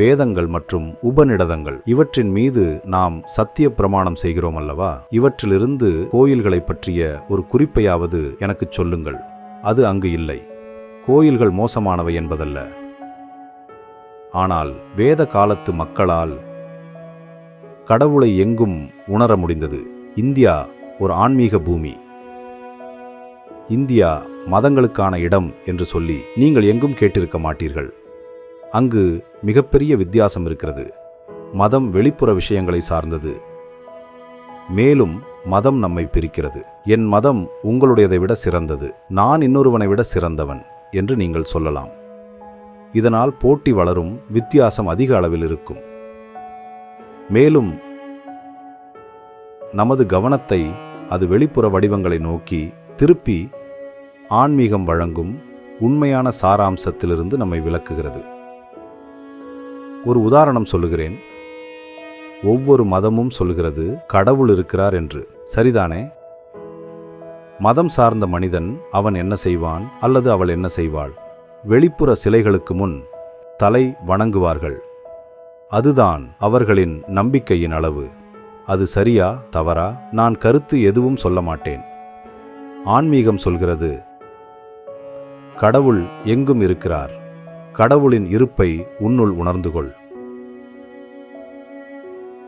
வேதங்கள் மற்றும் உபநிடதங்கள். இவற்றின் மீது நாம் சத்திய பிரமாணம் செய்கிறோம் அல்லவா? இவற்றிலிருந்து கோயில்களை பற்றிய ஒரு குறிப்பையாவது எனக்குச் சொல்லுங்கள். அது அங்கு இல்லை. கோயில்கள் மோசமானவை என்பதல்ல. ஆனால் வேத காலத்து மக்களால் கடவுளை எங்கும் உணர முடிந்தது. இந்தியா ஒரு ஆன்மீக பூமி. இந்தியா மதங்களுக்கான இடம் என்று சொல்லி நீங்கள் எங்கும் கேட்டிருக்க மாட்டீர்கள். அங்கு மிகப்பெரிய வித்தியாசம் இருக்கிறது. மதம் வெளிப்புற விஷயங்களை சார்ந்தது. மேலும் மதம் நம்மை பிரிக்கிறது. என் மதம் உங்களுடையதை விட சிறந்தது. நான் இன்னொருவனை விட சிறந்தவன் என்று நீங்கள் சொல்லலாம். இதனால் போட்டி வளரும் வித்தியாசம் அதிக அளவில் இருக்கும். மேலும் நமது கவனத்தை அது வெளிப்புற வடிவங்களை நோக்கி திருப்பி ஆன்மீகம் வழங்கும் உண்மையான சாராம்சத்திலிருந்து நம்மை விளக்குகிறது. ஒரு உதாரணம் சொல்லுகிறேன். ஒவ்வொரு மதமும் சொல்கிறது கடவுள் இருக்கிறார் என்று. சரிதானே? மதம் சார்ந்த மனிதன் அவன் என்ன செய்வான் அல்லது அவள் என்ன செய்வாள்? வெளிப்புற சிலைகளுக்கு முன் தலை வணங்குவார்கள். அதுதான் அவர்களின் நம்பிக்கையின் அளவு. அது சரியா தவறா? நான் கருத்து எதுவும் சொல்ல மாட்டேன். ஆன்மீகம் சொல்கிறது கடவுள் எங்கும் இருக்கிறார். கடவுளின் இருப்பை உன்னுள் உணர்ந்து கொள்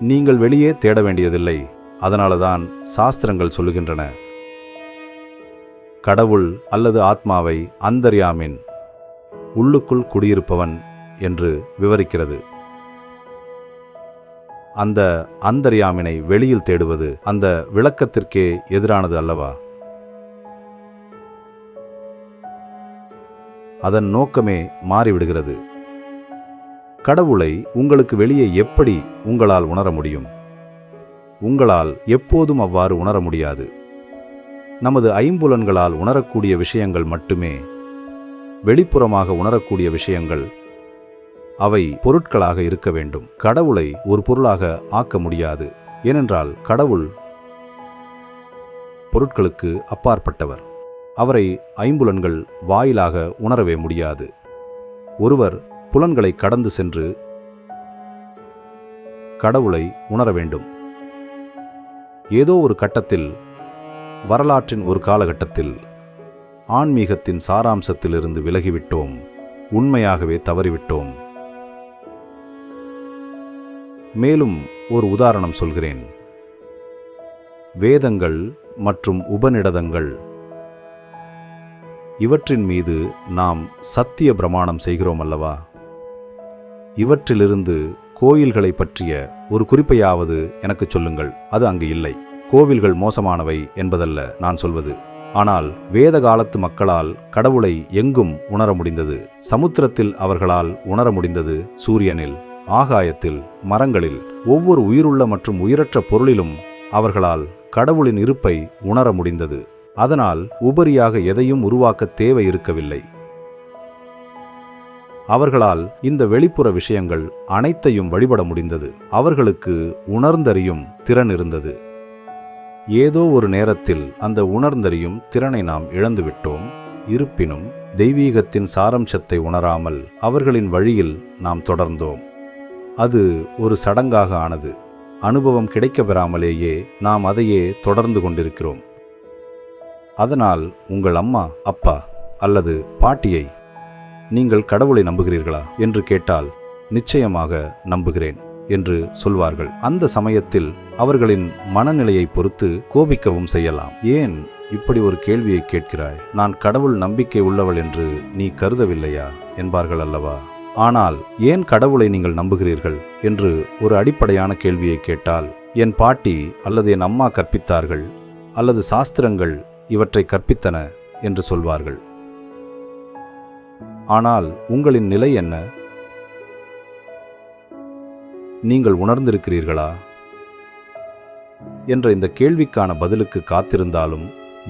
நீங்கள் வெளியே தேட வேண்டியதில்லை. அதனாலதான் சாஸ்திரங்கள் சொல்லுகின்றன. கடவுள் அல்லது ஆத்மாவை அந்தர்யாமின் உள்ளுக்குள் குடியிருப்பவன் என்று விவரிக்கிறது. அந்த அந்தர்யாமினை வெளியில் தேடுவது அந்த விளக்கத்திற்கே எதிரானது அல்லவா? அதன் நோக்கமே மாறிவிடுகிறது. கடவுளை உங்களுக்கு வெளியே எப்படி உங்களால் உணர முடியும்? உங்களால் எப்போதும் அவ்வாறு உணர முடியாது. நமது ஐம்புலன்களால் உணரக்கூடிய விஷயங்கள் மட்டுமே வெளிப்புறமாக உணரக்கூடிய விஷயங்கள். அவை பொருட்களாக இருக்க வேண்டும். கடவுளை ஒரு பொருளாக ஆக்க முடியாது. ஏனென்றால் கடவுள் பொருட்களுக்கு அப்பாற்பட்டவர். அவரை ஐம்புலன்கள் வாயிலாக உணரவே முடியாது. ஒருவர் புலன்களை கடந்து சென்று கடவுளை உணர வேண்டும். ஏதோ ஒரு கட்டத்தில் வரலாற்றின் ஒரு காலகட்டத்தில் ஆன்மீகத்தின் சாராம்சத்திலிருந்து விலகிவிட்டோம் உண்மையாகவே தவறிவிட்டோம். மேலும் ஒரு உதாரணம் சொல்கிறேன். வேதங்கள் மற்றும் உபநிடதங்கள் இவற்றின் மீது நாம் சத்திய பிரமாணம் செய்கிறோம் அல்லவா? இவற்றிலிருந்து கோயில்களை பற்றிய ஒரு குறிப்பையாவது எனக்குச் சொல்லுங்கள். அது அங்கு இல்லை. கோவில்கள் மோசமானவை என்பதல்ல நான் சொல்வது. ஆனால் வேத காலத்து மக்களால் கடவுளை எங்கும் உணர முடிந்தது. சமுத்திரத்தில் அவர்களால் உணர முடிந்தது சூரியனில். ஆகாயத்தில் மரங்களில் ஒவ்வொரு உயிருள்ள மற்றும் உயிரற்ற பொருளிலும் அவர்களால் கடவுளின் இருப்பை உணர முடிந்தது. அதனால் உபரியாக எதையும் உருவாக்க தேவை இருக்கவில்லை. அவர்களால் இந்த வெளிப்புற விஷயங்கள் அனைத்தையும் வழிபட முடிந்தது. அவர்களுக்கு உணர்ந்தறியும் திறன் இருந்தது. ஏதோ ஒரு நேரத்தில் அந்த உணர்ந்தறியும் திறனை நாம் இழந்துவிட்டோம். இருப்பினும் தெய்வீகத்தின் சாரம்சத்தை உணராமல் அவர்களின் வழியில் நாம் தொடர்ந்தோம். அது ஒரு சடங்காக ஆனது. அனுபவம் கிடைக்க பெறாமலேயே நாம் அதையே தொடர்ந்து கொண்டிருக்கிறோம். அதனால் உங்கள் அம்மா அப்பா அல்லது பாட்டியை நீங்கள் கடவுளை நம்புகிறீர்களா? என்று கேட்டால் நிச்சயமாக நம்புகிறேன் என்று சொல்வார்கள். அந்த சமயத்தில் அவர்களின் மனநிலையை பொறுத்து கோபிக்கவும் செய்யலாம். ஏன் இப்படி ஒரு கேள்வியை கேட்கிறாய்? நான் கடவுள் நம்பிக்கை உள்ளவள் என்று நீ கருதவில்லையா? என்பார்கள் அல்லவா? ஆனால் ஏன் கடவுளை நீங்கள் நம்புகிறீர்கள்? என்று ஒரு அடிப்படையான கேள்வியை கேட்டால் என் பாட்டி அல்லது என் அம்மா கற்பித்தார்கள் அல்லது சாஸ்திரங்கள் இவற்றை கற்பித்தன என்று சொல்வார்கள். ஆனால் உங்களின் நிலை என்ன? நீங்கள் உணர்ந்திருக்கிறீர்களா? என்ற இந்த கேள்விக்கான பதிலுக்கு காத்திருந்தாலும்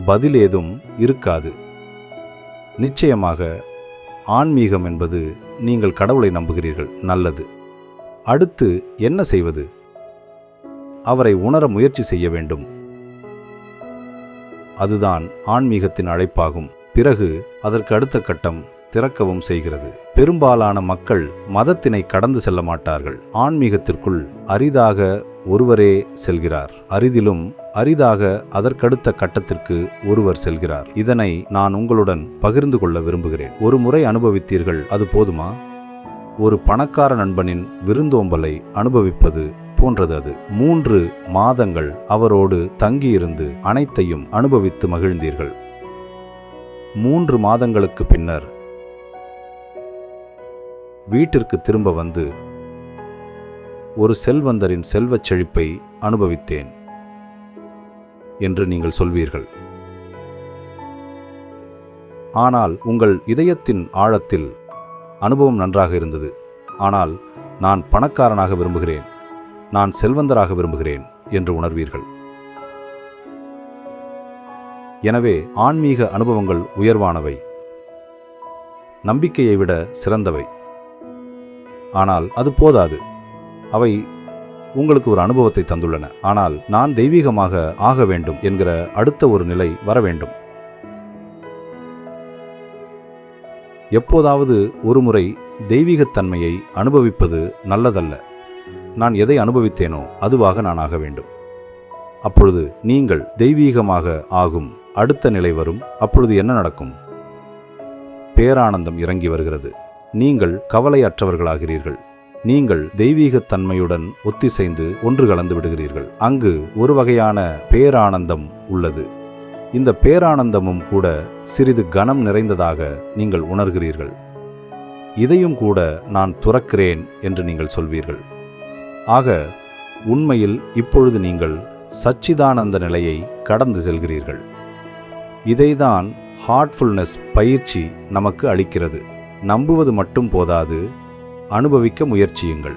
பதில் ஏதும் இருக்காது. நிச்சயமாக ஆன்மீகம் என்பது நீங்கள் கடவுளை நம்புகிறீர்கள் நல்லது. அடுத்து என்ன செய்வது? அவரை உணர முயற்சி செய்ய வேண்டும். அதுதான் ஆன்மீகத்தின் அழைப்பாகும். பிறகு அதற்கு அடுத்த கட்டம் திறக்கவும் செய்கிறது. பெரும்பாலான மக்கள் மதத்தினை கடந்து செல்ல மாட்டார்கள். ஆன்மீகத்திற்குள் அரிதாக ஒருவரே செல்கிறார். அரிதிலும் அரிதாக அதற்கடுத்த கட்டத்திற்கு ஒருவர் செல்கிறார். இதனை நான் உங்களுடன் பகிர்ந்து கொள்ள விரும்புகிறேன். ஒரு முறை அனுபவித்தீர்கள் அது போதுமா? ஒரு பணக்கார நண்பனின் விருந்தோம்பலை அனுபவிப்பது போன்றது அது. மூன்று மாதங்கள் அவரோடு தங்கியிருந்து அனைத்தையும் அனுபவித்து மகிழ்ந்தீர்கள். மூன்று மாதங்களுக்கு பின்னர் வீட்டிற்கு திரும்ப வந்து ஒரு செல்வந்தரின் செல்வச் செழிப்பை அனுபவித்தேன் என்று நீங்கள் சொல்வீர்கள். ஆனால் உங்கள் இதயத்தின் ஆழத்தில் அனுபவம் நன்றாக இருந்தது. ஆனால் நான் பணக்காரனாக விரும்புகிறேன். நான் செல்வந்தராக விரும்புகிறேன் என்று உணர்வீர்கள். எனவே ஆன்மீக அனுபவங்கள் உயர்வானவை. நம்பிக்கையை விட சிறந்தவை. ஆனால் அது போதாது. அவை உங்களுக்கு ஒரு அனுபவத்தை தந்துள்ளன. ஆனால் நான் தெய்வீகமாக ஆக வேண்டும் என்கிற அடுத்த ஒரு நிலை வர வேண்டும். எப்போதாவது ஒருமுறை தெய்வீகத்தன்மையை அனுபவிப்பது நல்லதல்ல. நான் எதை அனுபவித்தேனோ அதுவாக நான் ஆக வேண்டும். அப்பொழுது நீங்கள் தெய்வீகமாக ஆகும் அடுத்த நிலை வரும். அப்பொழுது என்ன நடக்கும்? பேரானந்தம் இறங்கி வருகிறது. நீங்கள் கவலையற்றவர்களாகிறீர்கள். நீங்கள் தெய்வீகத்தன்மையுடன் ஒத்திசைந்து ஒன்று கலந்து விடுகிறீர்கள். அங்கு ஒரு வகையான பேரானந்தம் உள்ளது. இந்த பேரானந்தமும் கூட சிறிது கனம் நிறைந்ததாக நீங்கள் உணர்கிறீர்கள். இதையும் கூட நான் துறக்கிறேன் என்று நீங்கள் சொல்வீர்கள். ஆக உண்மையில் இப்பொழுது நீங்கள் சச்சிதானந்த நிலையை கடந்து செல்கிறீர்கள். இதைதான் ஹார்ட்ஃபுல்னஸ் பயிற்சி நமக்கு அளிக்கிறது. நம்புவது மட்டும் போதாது அனுபவிக்க முயற்சியுங்கள்.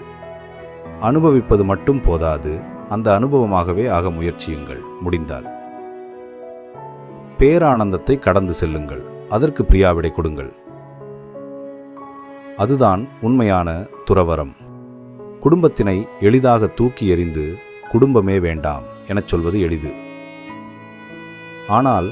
அனுபவிப்பது மட்டும் போதாது அந்த அனுபவமாகவே ஆக முயற்சியுங்கள். முடிந்தால். பேரானந்தத்தை கடந்து செல்லுங்கள். அதற்கு பிரியாவிடை கொடுங்கள். அதுதான் உண்மையான துறவரம் குடும்பத்தினை எளிதாக தூக்கி எறிந்து குடும்பமே வேண்டாம் எனச் சொல்வது எளிது. ஆனால்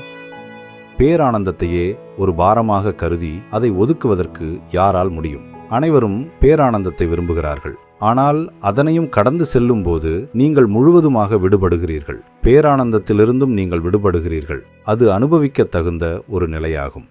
பேரானந்தத்தையே ஒரு பாரமாக கருதி அதை ஒதுக்குவதற்கு யாரால் முடியும்? அனைவரும் பேரானந்தத்தை விரும்புகிறார்கள். ஆனால் அதனையும் கடந்து செல்லும் போது நீங்கள் முழுவதுமாக விடுபடுகிறீர்கள். பேரானந்தத்திலிருந்தும் நீங்கள் விடுபடுகிறீர்கள். அது அனுபவிக்க தகுந்த ஒரு நிலையாகும்.